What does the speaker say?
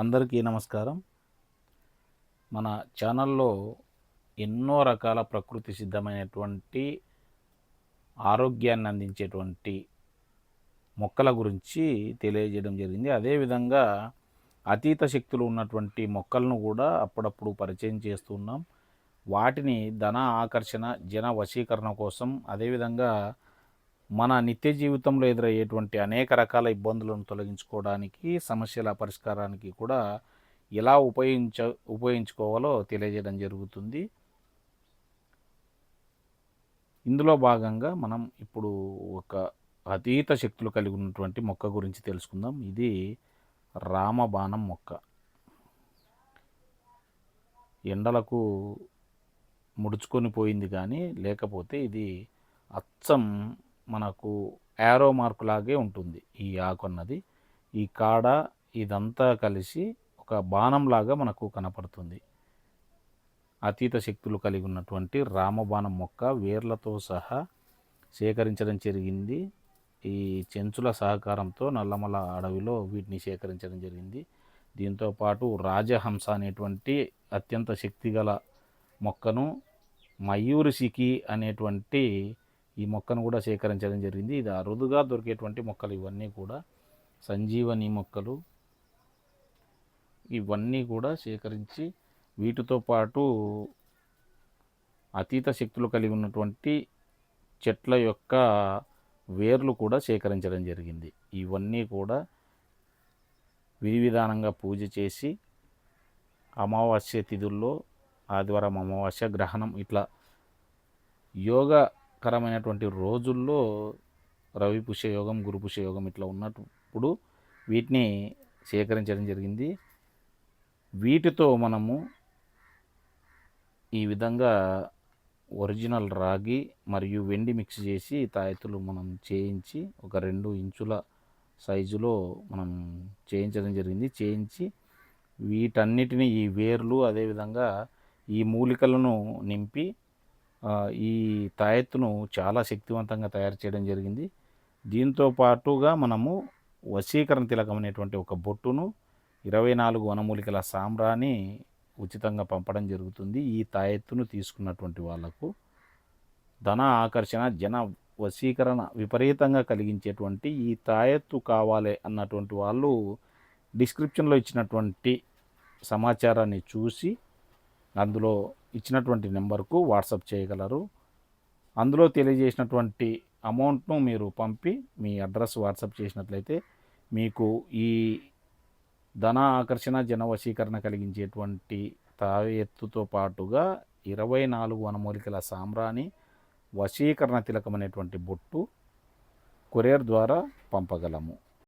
అందరికీ నమస్కారం. మన ఛానల్లో ఎన్నో రకాల ప్రకృతి సిద్ధమైనటువంటి ఆరోగ్యాన్ని అందించేటువంటి మొక్కల గురించి తెలియజేయడం జరిగింది. అదేవిధంగా అతీత శక్తులు ఉన్నటువంటి మొక్కలను కూడా అప్పుడప్పుడు పరిచయం చేస్తున్నాం వాటిని ధన ఆకర్షణ జన వశీకరణ కోసం అదేవిధంగా మన నిత్య జీవితంలో ఎదురయ్యేటువంటి అనేక రకాల ఇబ్బందులను తొలగించుకోవడానికి సమస్యల పరిష్కారానికి కూడా ఎలా ఉపయోగించ ఉపయోగించుకోవాలో తెలియజేయడం జరుగుతుంది. ఇందులో భాగంగా మనం ఇప్పుడు ఒక అతీత శక్తులు కలిగి ఉన్నటువంటి మొక్క గురించి తెలుసుకుందాం. ఇది రామబాణం మొక్క. ఎండలకు ముడుచుకొని పోయింది కానీ లేకపోతే ఇది అచ్చం మనకు యారో మార్కులాగే ఉంటుంది ఈ ఆకు అన్నది. ఈ కాడ ఇదంతా కలిసి ఒక బాణంలాగా మనకు కనపడుతుంది. అతీత శక్తులు కలిగి ఉన్నటువంటి రామబాణం మొక్క వేర్లతో సహా సేకరించడం జరిగింది. ఈ చెంచుల సహకారంతో నల్లమల అడవిలో వీటిని సేకరించడం జరిగింది. దీంతోపాటు రాజహంస అనేటువంటి అత్యంత శక్తిగల మొక్కను మయూరిసికి అనేటువంటి ఈ మొక్కను కూడా సేకరించడం జరిగింది. ఇది అరుదుగా దొరికేటువంటి మొక్కలు ఇవన్నీ కూడా. సంజీవని మొక్కలు ఇవన్నీ కూడా సేకరించి వీటితో పాటు అతీత శక్తులు కలిగి ఉన్నటువంటి చెట్ల యొక్క వేర్లు కూడా సేకరించడం జరిగింది. ఇవన్నీ కూడా విధి విధానంగా పూజ చేసి అమావాస్య తిథుల్లో ఆదివారం అమావాస్య గ్రహణం ఇట్లా యోగకరమైనటువంటి రోజుల్లో రవి పుష్యయోగం గురు పుష్యయోగం ఇట్లా ఉన్నప్పుడు వీటిని సేకరించడం జరిగింది. వీటితో మనము ఈ విధంగా ఒరిజినల్ రాగి మరియు వెండి మిక్స్ చేసి తాయెత్తులు మనం చేయించి ఒక రెండు ఇంచుల సైజులో మనం చేయించడం జరిగింది. చేయించి వీటన్నిటిని ఈ వేర్లు అదేవిధంగా ఈ మూలికలను నింపి ఈ తాయెత్తును చాలా శక్తివంతంగా తయారు చేయడం జరిగింది. దీంతో పాటుగా మనము వశీకరణ తిలకం అనేటువంటి ఒక బొట్టును ఇరవై నాలుగు వనమూలికల సాంబ్రాన్ని ఉచితంగా పంపడం జరుగుతుంది ఈ తాయెత్తును తీసుకున్నటువంటి వాళ్ళకు. ధన ఆకర్షణ జన వశీకరణ విపరీతంగా కలిగించేటువంటి ఈ తాయెత్తు కావాలి అన్నటువంటి వాళ్ళు డిస్క్రిప్షన్లో ఇచ్చినటువంటి సమాచారాన్ని చూసి అందులో ఇచ్చినటువంటి నెంబర్కు వాట్సాప్ చేయగలరు. అందులో తెలియజేసినటువంటి అమౌంట్ను మీరు పంపి మీ అడ్రస్ వాట్సాప్ చేసినట్లయితే మీకు ఈ ధన ఆకర్షణ జన వశీకరణ కలిగించేటువంటి తాయెత్తుతో పాటుగా ఇరవై నాలుగు వనమూలికల సామ్రాణి వశీకరణ తిలకం అనేటువంటి బొట్టు కొరియర్ ద్వారా పంపగలము.